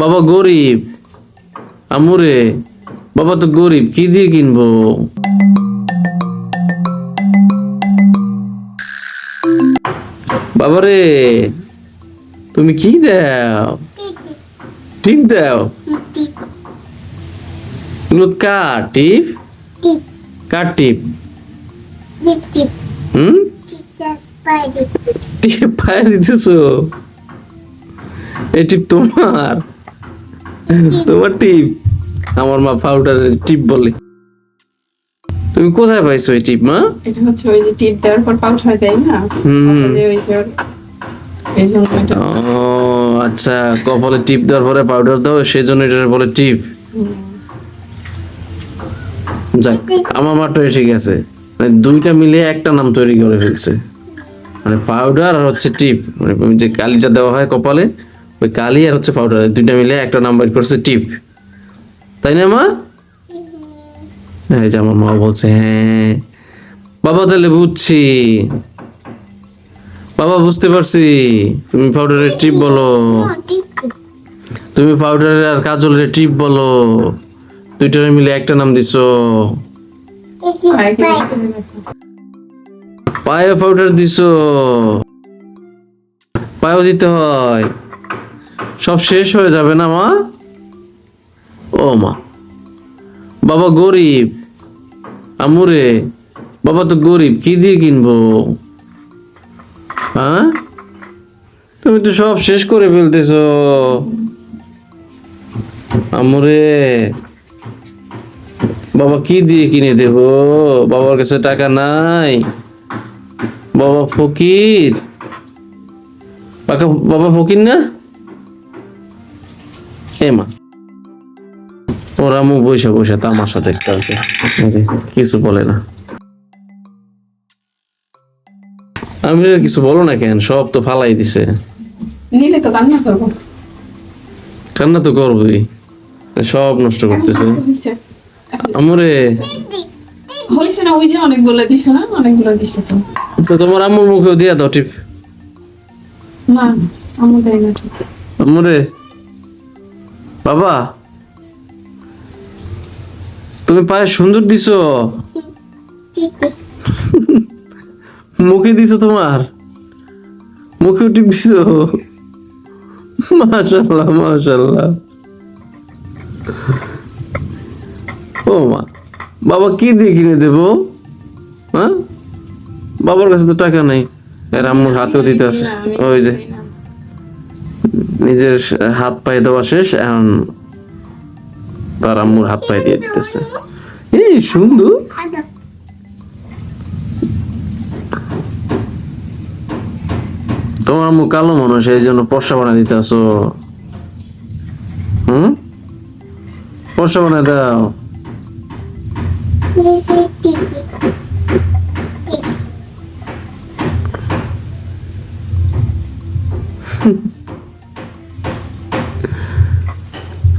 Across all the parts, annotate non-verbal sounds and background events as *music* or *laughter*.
বাবা গরিব, আমুরে, বাবা তো গরিব, কি দিয়ে কিনবো? বাবারে, তুমি কি দাও? টিপ দাও। এগুলো কার, টিপ? কার টিপ? হুম? টিপ পায়ে দিতেছো। এই টিপ তোমার। তোমার টিপ আমার মা পাউডারের টিপ বলে? তুমি কোথায় পাইছো এই টিপ মা? এটা হচ্ছে ওই যে টিপ দেওয়ার পর পাউডার দেয় না? ওই যে ওর- এই জন্য এটা ও আচ্ছা কপালে টিপ দেওয়ার পরে পাউডার দাও সেই জন্য এটা বলে টিপ যাক আমার মাটাই ঠিক আছে। মানে দুইটা মিলে একটা নাম তৈরি করে ফেলছে। মানে পাউডার আর হচ্ছে টিপ মানে যে কালিটা দেওয়া হয় কপালে ওই কালি আর হচ্ছে পাউডার দুইটা মিলে একটা নাম বের করছে টিপ তাই না মা? এই যে আমার মা বলছে হ্যাঁ বাবা তাহলে বুঝছি। বাবা বুঝতে পারছি। তুমি পাউডারের টিপ বলো। তুমি পাউডারের আর কাজলের টিপ বলো। দুইটারে মিলে একটা নাম দিছো। পায়ে পাউডার দিছো। পায়েও দিতে হয়। সব শেষ হয়ে যাবে না, মা? ও, মা। বাবা গরিব। আমুরে, বাবা তো গরিব, কি দিয়ে কিনবো? হ্যাঁ? তুমি তো সব শেষ করে ফেলতেছ। আমুরে, বাবা কি দিয়ে কিনে দেব? বাবার কাছে টাকা নাই। বাবা ফকির। বাবা ফকির না? এ মা। ওরা মুখ বৈশা বৈশা তামাশা দেখতে কিছু বলে না। আমি কিছু বলো না কেন? সব তো ফালাই দিছে। নিলে তো কান্না করব। কান্না তো করবই। সব নষ্ট করতেছে। আমরে। হয়েছে না ওই যে অনেকগুলো দিছে না? অনেকগুলো দিছে তো। তো তোমার আম্মুর মুখেও দিয়া দাও টিপ। না আমার দেয় না আমরে। বাবা তুমি পায়ে সুন্দর দিছো। মুখে দিছো তোমার। মুখেও টিপ দিছো। মাশাল্লাহ মাশাল্লাহ ও মা বাবা কি দিয়ে কিনে দেবো? হ্যাঁ? বাবার কাছে তো টাকা নাই। এর আম্মুর হাতেও দিতে আছে। ওই যে। নিজের হাত পায়ে দেওয়া শেষ, এখন তার আম্মুর হাত পায়ে দিয়ে দিতেছে। এই সুন্দর। তোমার আম্মু কালো মানুষ, এই জন্য পশা বানায় দিতে আসো। হুম? পশা বানায় দাও।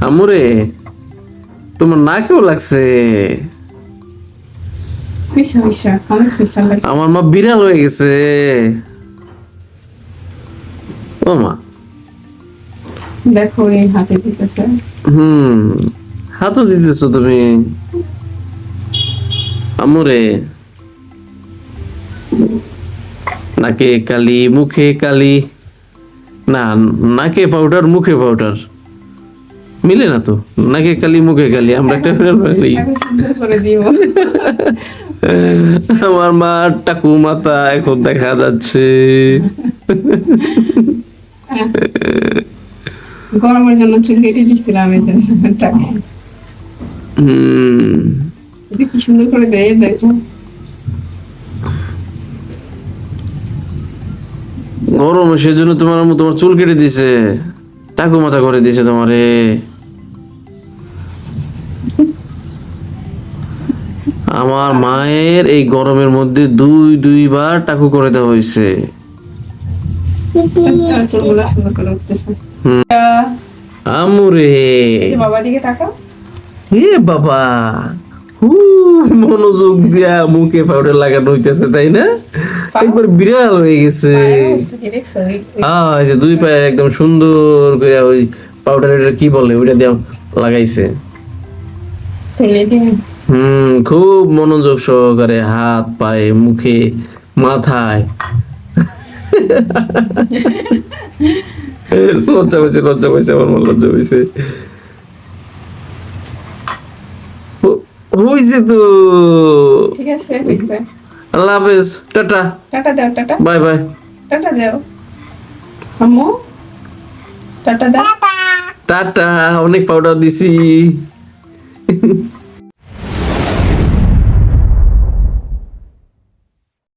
আমুরে তোমার নাকেও লাগছে। আমার মা বিড়াল হয়ে গেছে। ও মা। দেখো এই হাতে দিতেছে। হুম হাতও দিতেছো তুমি। আমুরে। নাকে কালি মুখে কালি। না নাকে পাউডার মুখে পাউডার মিলে না তো? নাকে কালি মুখে কালি আমরা একটা করে দিব। *laughs* আমার মা টাকু মাথা এখন দেখা যাচ্ছে। *laughs* গরমের জন্য চুল কেটে দিচ্ছিলাম এই জন্য টাকা হুম। যে কি সুন্দর করে দেয় দেখো। গরম সেজন্য তোমার তোমার চুল কেটে দিছে। টাকু মাথা করে দিছে তোমারে। আমার মায়ের এই গরমের মধ্যে দুই দুইবার টাকু করে দেওয়া হয়েছে। আমুরে। দিকে তাকাও হে বাবা হু মনোযোগ দিয়া মুখে পাউডার লাগানো হইতেছে তাই না? একবার বিড়াল হয়ে গেছে। পায়ের অবস্থা কি দেখছ? এই- এই- আহ এই যে দুই পায়ে একদম সুন্দর করে ওই পাউডার কি বলে ওইটা দিয়ে লাগাইছে। হুম খুব মনোযোগ সহকারে হাত পায়ে মুখে মাথায়। লজ্জা পাইছে লজ্জা পাইছে আমার মন লজ্জা পাইছে। হইছে তো। ঠিক আছে আল্লাহ হাফেজ টাটা। টাটা দাও টাটা। Bye bye. টাটা দাও। আম্মু টাটা দাও। টাটা অনেক পাউডার দিছি।